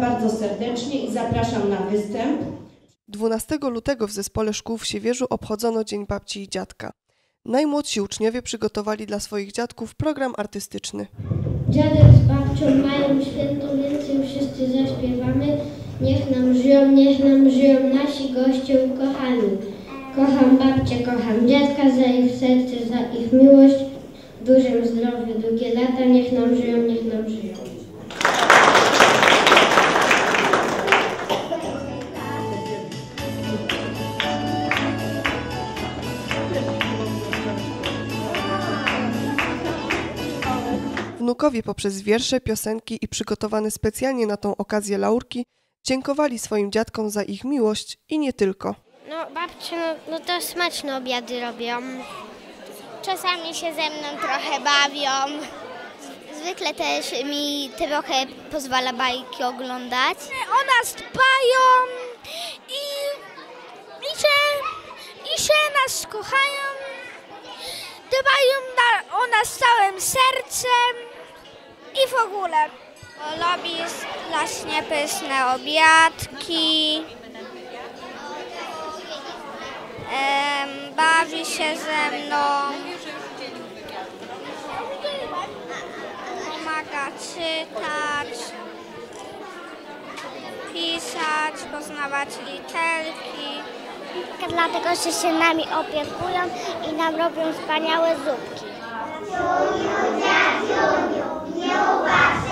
bardzo serdecznie i zapraszam na występ. 12 lutego w zespole szkół w Siewierzu obchodzono Dzień Babci i Dziadka. Najmłodsi uczniowie przygotowali dla swoich dziadków program artystyczny. Dziadek z babcią mają święto, więc wszyscy zaśpiewamy. Niech nam żyją, niech nam żyją nasi goście ukochani. Kocham babcię, kocham dziadka za ich serce, za ich miłość. W dużym zdrowiu, długie Wnukowie poprzez wiersze, piosenki i przygotowane specjalnie na tą okazję laurki dziękowali swoim dziadkom za ich miłość i nie tylko. No babcie, no, no to smaczne obiady robią. Czasami się ze mną trochę bawią. Zwykle też mi trochę pozwala bajki oglądać. O nas dbają i, i, że, i że nas kochają. Dbają na, o nas całym sercem i w ogóle. Lubi właśnie pyszne obiadki. Em, bawi się ze mną. Pomaga czytać, pisać, poznawać literki. Dlatego, że się nami opiekują i nam robią wspaniałe zupki. no wax.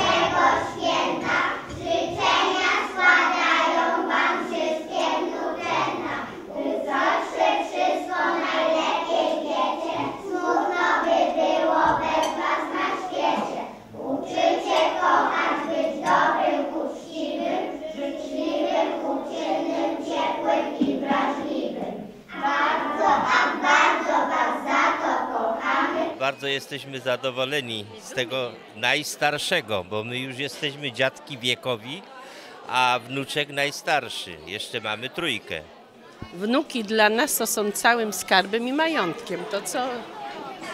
Bardzo jesteśmy zadowoleni z tego najstarszego, bo my już jesteśmy dziadki wiekowi, a wnuczek najstarszy. Jeszcze mamy trójkę. Wnuki dla nas to są całym skarbem i majątkiem. To, co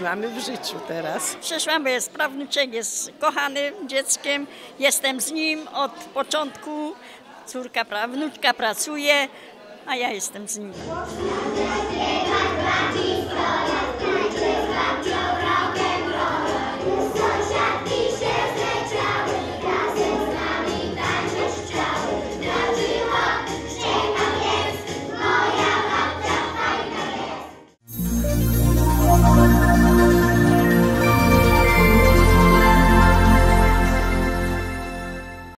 mamy w życiu teraz. Przyszłam, bo jest prawniczek, jest kochanym dzieckiem. Jestem z nim od początku. Córka, pra- wnuczka pracuje, a ja jestem z nim.